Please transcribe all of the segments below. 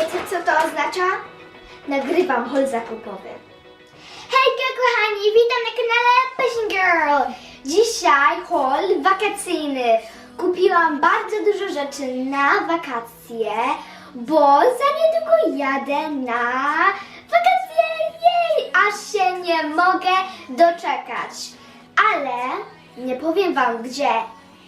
Wiecie, co to oznacza? Nagrywam haul zakupowy. Hejka, kochani, witam na kanale Passion Girl. Dzisiaj haul wakacyjny. Kupiłam bardzo dużo rzeczy na wakacje, bo za niedługo jadę na wakacje. Jej, aż się nie mogę doczekać. Ale nie powiem wam gdzie.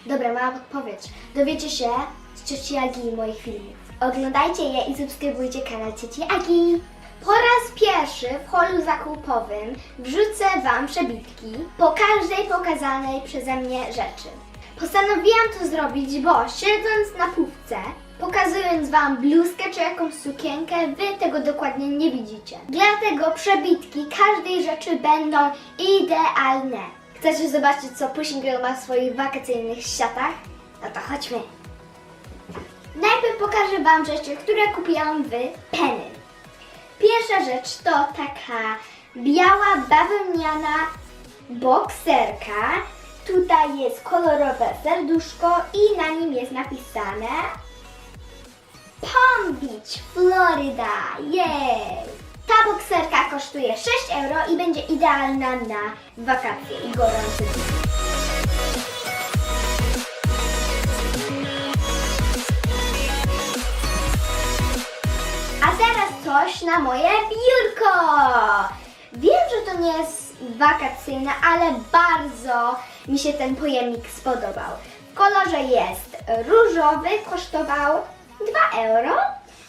Dobra, mam odpowiedź. Dowiecie się z cioci Agi i moich filmów. Oglądajcie je i subskrybujcie kanał cioci Agi. Po raz pierwszy w holu zakupowym wrzucę Wam przebitki po każdej pokazanej przeze mnie rzeczy. Postanowiłam to zrobić, bo siedząc na półce, pokazując Wam bluzkę czy jakąś sukienkę, Wy tego dokładnie nie widzicie. Dlatego przebitki każdej rzeczy będą idealne. Chcecie zobaczyć, co Pushing Girl ma w swoich wakacyjnych siatach? No to chodźmy. Najpierw pokażę Wam rzeczy, które kupiłam w Penny. Pierwsza rzecz to taka biała bawełniana bokserka. Tutaj jest kolorowe serduszko i na nim jest napisane Palm Beach, Florida. Jej! Ta bokserka kosztuje 6 euro i będzie idealna na wakacje i gorące dni. A teraz coś na moje biurko. Wiem, że to nie jest wakacyjne, ale bardzo mi się ten pojemnik spodobał. W kolorze jest różowy, kosztował 2 euro.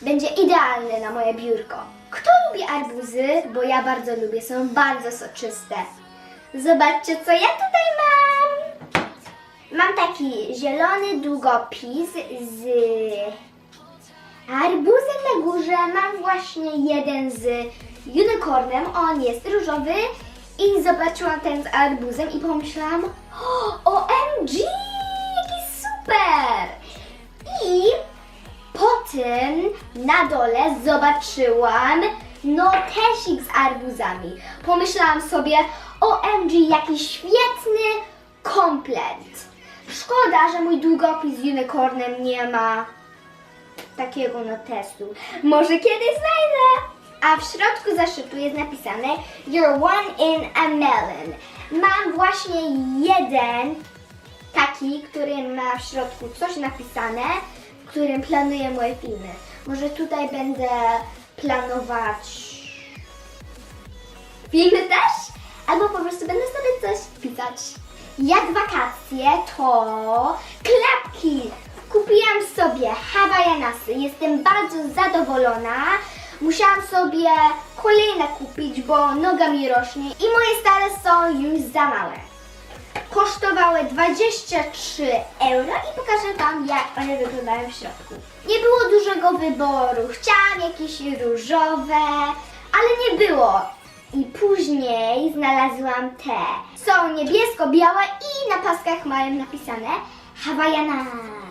Będzie idealny na moje biurko. Kto lubi arbuzy? Bo ja bardzo lubię, są bardzo soczyste. Zobaczcie, co ja tutaj mam. Mam taki zielony długopis z Arbuzem na górze mam właśnie jeden z unicornem, on jest różowy i zobaczyłam ten z arbuzem i pomyślałam "O, OMG, jaki super! I po tym na dole zobaczyłam notesik z arbuzami. Pomyślałam sobie OMG, jaki świetny komplet. Szkoda, że mój długopis z unicornem nie ma takiego notesu. Może kiedyś znajdę! A w środku zeszytu jest napisane You're one in a melon. Mam właśnie jeden taki, który ma w środku coś napisane, w którym planuję moje filmy. Może tutaj będę planować filmy też? Albo po prostu będę sobie coś pisać. Jak wakacje, to klapki. Kupiłam sobie hawaianasy. Jestem bardzo zadowolona. Musiałam sobie kolejne kupić, bo noga mi rośnie i moje stare są już za małe. Kosztowały 23 euro i pokażę Wam, jak one wyglądają w środku. Nie było dużego wyboru. Chciałam jakieś różowe, ale nie było. I później znalazłam te. Są niebiesko-białe i na paskach mają napisane Hawaianas.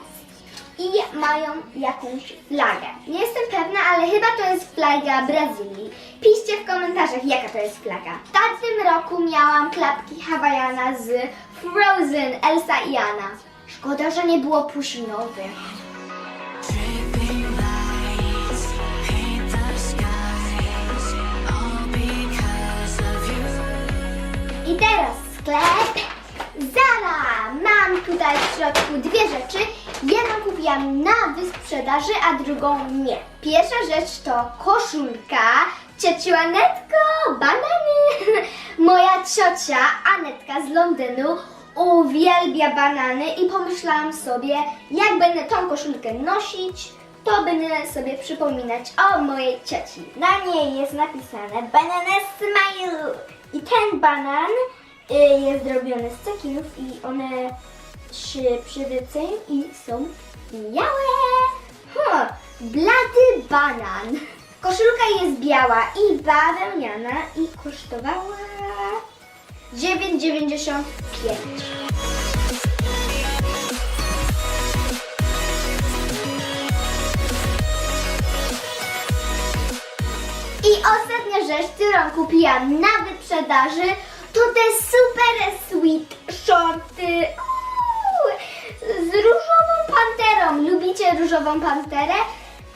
I mają jakąś flagę. Nie jestem pewna, ale chyba to jest flaga Brazylii. Piszcie w komentarzach, jaka to jest flaga. W tamtym roku miałam klapki Hawaiana z Frozen, Elsa i Anna. Szkoda, że nie było pusinowych. Kupiłam na wysprzedaży, a drugą nie. Pierwsza rzecz to koszulka cioci Anetko, banany. Moja ciocia Anetka z Londynu uwielbia banany i pomyślałam sobie, jak będę tą koszulkę nosić, to będę sobie przypominać o mojej cioci. Na niej jest napisane Banana Smile. I ten banan y, jest zrobiony z cekinów i one się przywrócą i są białe. Huh, blady banan. Koszulka jest biała i bawełniana i kosztowała 9,95. I ostatnia rzecz, którą kupiłam na wyprzedaży, to te super sweet shorty. Uuu, z różową panterą. Lubicie różową panterę?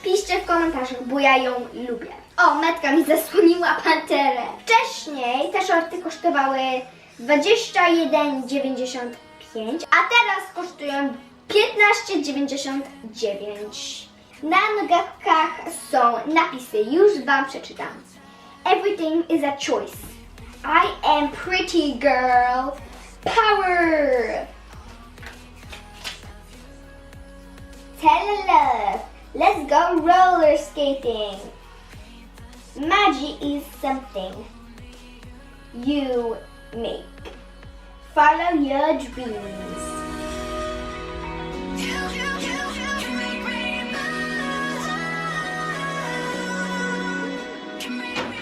Piszcie w komentarzach, bo ja ją lubię. O, Metka mi zasłoniła panterę. Wcześniej te shorty kosztowały 21,95, a teraz kosztują 15,99. Na nogatkach są napisy, już Wam przeczytam. Everything is a choice. I am pretty girl. Power! Tell love. Let's go roller skating. Magic is something you make. Follow your dreams.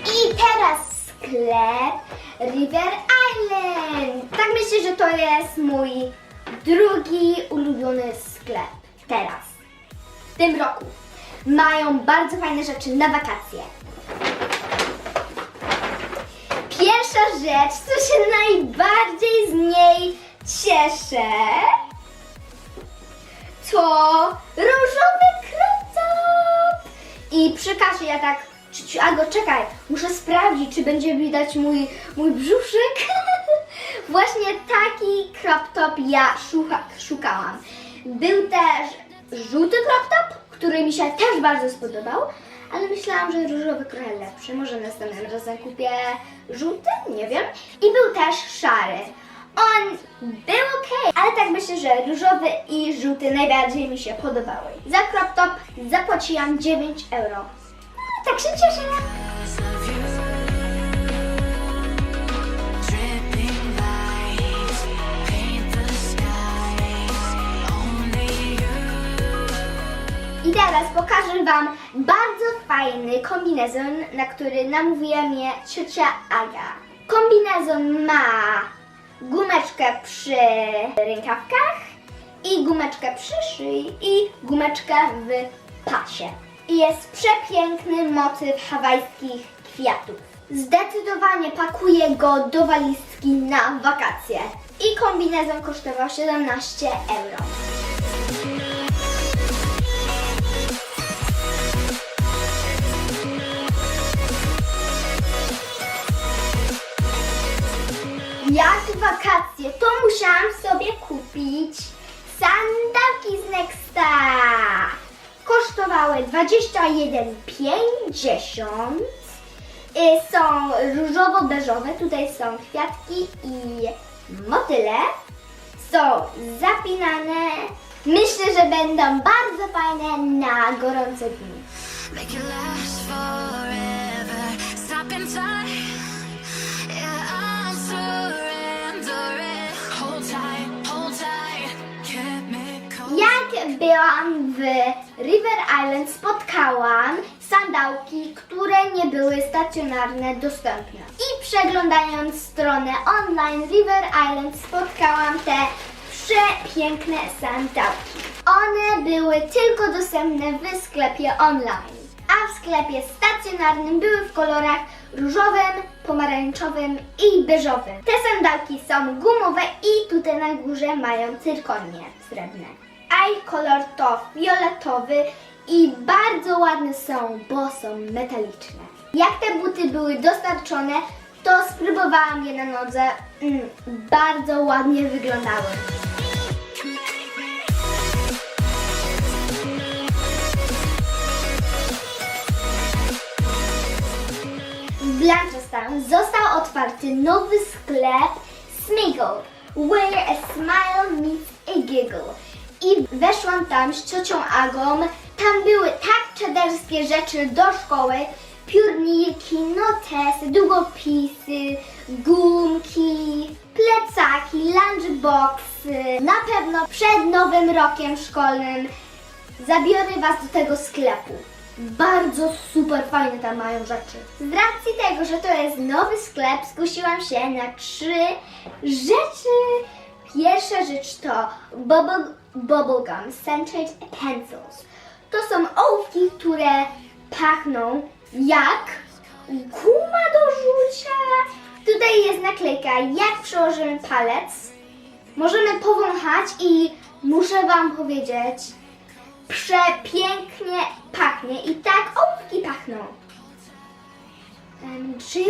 I teraz sklep River Island. Tak myślę, że to jest mój drugi ulubiony sklep teraz. W tym roku. Mają bardzo fajne rzeczy na wakacje. Pierwsza rzecz, co się najbardziej z niej cieszę, to różowy top. I przy kasie ja tak, Ciu, Albo czekaj, muszę sprawdzić, czy będzie widać mój, mój brzuszek. Właśnie taki crop top ja szuka, szukałam. Był też żółty crop top, który mi się też bardzo spodobał, ale myślałam, że różowy trochę lepszy. Może następnym razem kupię żółty, nie wiem. I był też szary. On był ok, ale tak myślę, że różowy i żółty najbardziej mi się podobały. Za crop top zapłaciłam 9 euro. No, tak się cieszę. Teraz pokażę Wam bardzo fajny kombinezon, na który namówiła mnie ciocia Aga. Kombinezon ma gumeczkę przy rękawkach i gumeczkę przy szyi i gumeczkę w pasie. I jest przepiękny motyw hawajskich kwiatów. Zdecydowanie pakuję go do walizki na wakacje. I kombinezon kosztował 17 euro. Musiałam sobie kupić sandałki z Nexta. Kosztowały 21,50. Y, Są różowo-beżowe, tutaj są kwiatki i motyle. Są zapinane. Myślę, że będą bardzo fajne na gorące dni. Byłam w River Island, spotkałam sandałki, które nie były stacjonarne dostępne. I przeglądając stronę online River Island, spotkałam te przepiękne sandałki. One były tylko dostępne w sklepie online, a w sklepie stacjonarnym były w kolorach różowym, pomarańczowym i beżowym. Te sandałki są gumowe i tutaj na górze mają cyrkonie srebrne. A ich kolor to fioletowy i bardzo ładne są, bo są metaliczne. Jak te buty były dostarczone, to spróbowałam je na nodze. Mm, bardzo ładnie wyglądały. W Blanchardstown został otwarty nowy sklep Smiggle, where a smile meets a giggle. I weszłam tam z ciocią Agą. Tam były tak czaderskie rzeczy do szkoły. Piórniki, notesy, długopisy, gumki, plecaki, lunchboxy. Na pewno przed nowym rokiem szkolnym Zabiorę Was do tego sklepu. Bardzo super fajne tam mają rzeczy. Z racji tego, że to jest nowy sklep, skusiłam się na trzy rzeczy. Pierwsza rzecz to bubble, bubblegum scented pencils. To są ołówki, które pachną jak guma do rzucia. Tutaj jest naklejka, jak przełożymy palec. Możemy powąchać i muszę Wam powiedzieć, przepięknie pachnie i tak ołówki pachną. MG!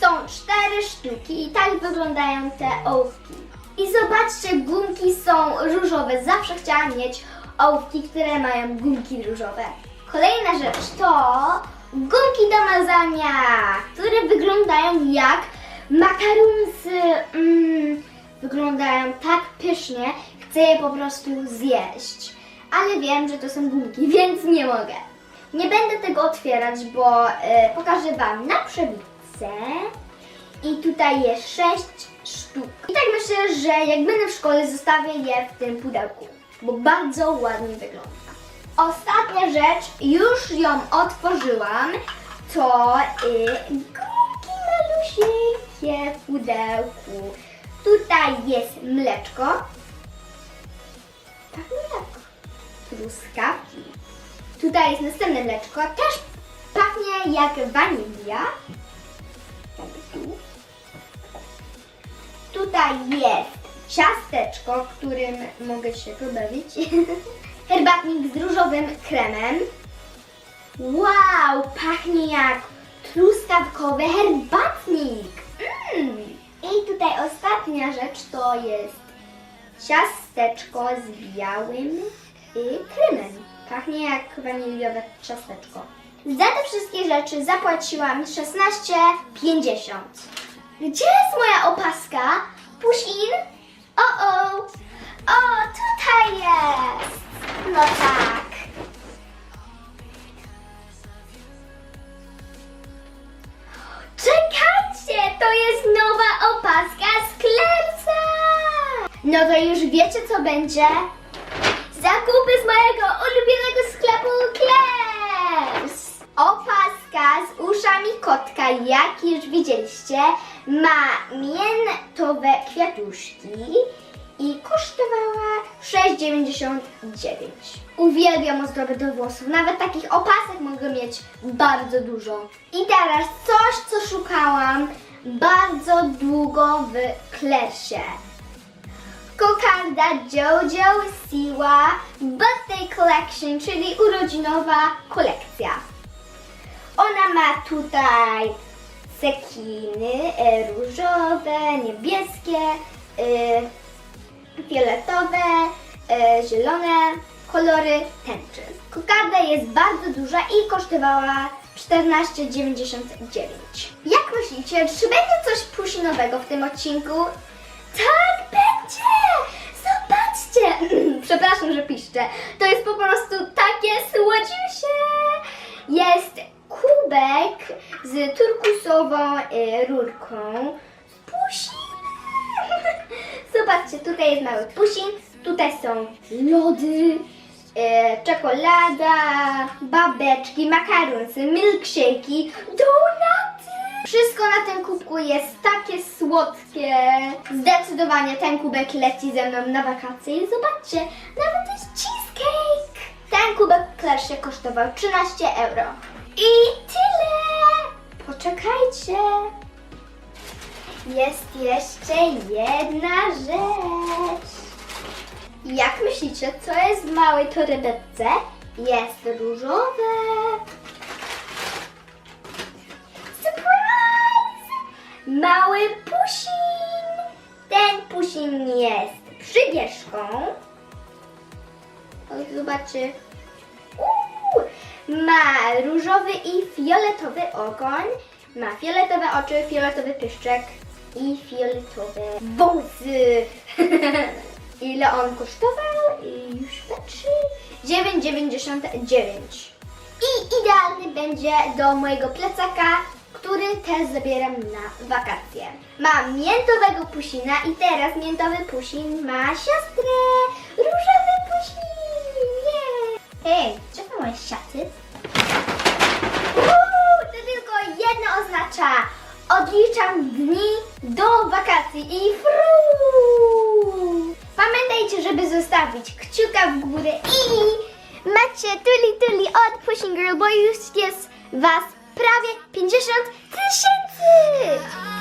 Są cztery sztuki i tak wyglądają te ołówki. I zobaczcie, gumki są różowe. Zawsze chciałam mieć ołówki, które mają gumki różowe. Kolejna rzecz to gumki do mazania, które wyglądają jak makarunsy. Mm, wyglądają tak pysznie, chcę je po prostu zjeść. Ale wiem, że to są gumki, więc nie mogę. Nie będę tego otwierać, bo e, pokażę Wam na przebitce. I tutaj jest 6 sztuk. I tak myślę, że jak będę w szkole, zostawię je w tym pudełku, bo bardzo ładnie wygląda. Ostatnia rzecz, już ją otworzyłam, to y, gumki malusieńkie w pudełku. Tutaj jest mleczko. Tak, mleko. Truskawki. Tutaj jest następne mleczko, też pachnie jak wanilia. Tak, tu. Tutaj jest ciasteczko, którym mogę się pobawić. Herbatnik z różowym kremem. Wow, pachnie jak truskawkowy herbatnik. Mm. I tutaj ostatnia rzecz to jest ciasteczko z białym kremem. Pachnie jak waniliowe ciasteczko. Za te wszystkie rzeczy zapłaciłam 16,50. Gdzie jest moja opaska? Pusin? O, o! O, tutaj jest! No tak. Czekajcie, to jest nowa opaska z Klerca! No to już wiecie co będzie? Zakupy z mojego ulubionego sklepu Klers! Opaska z uszami kotka, jak już widzieliście, ma miętowe kwiatuszki i kosztowała 6,99. Uwielbiam ozdoby do włosów, nawet takich opasek mogę mieć bardzo dużo. I teraz coś, co szukałam bardzo długo w Klersie. Kokarda JoJo Siwa Birthday Collection, czyli urodzinowa kolekcja. Ona ma tutaj cekiny e, różowe, niebieskie, e, fioletowe, e, zielone, kolory tęczy. Kokarda jest bardzo duża i kosztowała 14,99. Jak myślicie, czy będzie coś pusinowego w tym odcinku? Tak, będzie! Zobaczcie! Przepraszam, że piszczę. To jest po prostu takie słodziusie! Jest kubek z turkusową y, rurką z pusinem. Zobaczcie, tutaj jest mały pusin, tutaj są lody, y, czekolada, babeczki, makarunsy, milkshake'i, donaty. Wszystko na tym kubku jest takie słodkie. Zdecydowanie ten kubek leci ze mną na wakacje. Zobaczcie, nawet jest cheesecake. Ten kubek w Klersie kosztował 13 euro. I tyle! Poczekajcie. Jest jeszcze jedna rzecz. Jak myślicie, co jest w małej torebeczce? Jest różowe. Surprise! Mały pusin! Ten pusin jest przywieszką. Zobaczy. Uuu, ma różowy i fioletowy ogoń, ma fioletowe oczy, fioletowy pyszczek i fioletowe wąsy. Ile on kosztował? Już patrzy. 9,99. I idealny będzie do mojego plecaka, który też zabieram na wakacje. Mam miętowego pusina i teraz miętowy pusin ma siostrę. Różowy pusin! Yeah. Hej, moje siaty? Uuu, to tylko jedno oznacza. Odliczam dni do wakacji i fru! Pamiętajcie, żeby zostawić kciuka w górę i macie tuli tuli od Pushing Girl, bo już jest was prawie 50 tysięcy!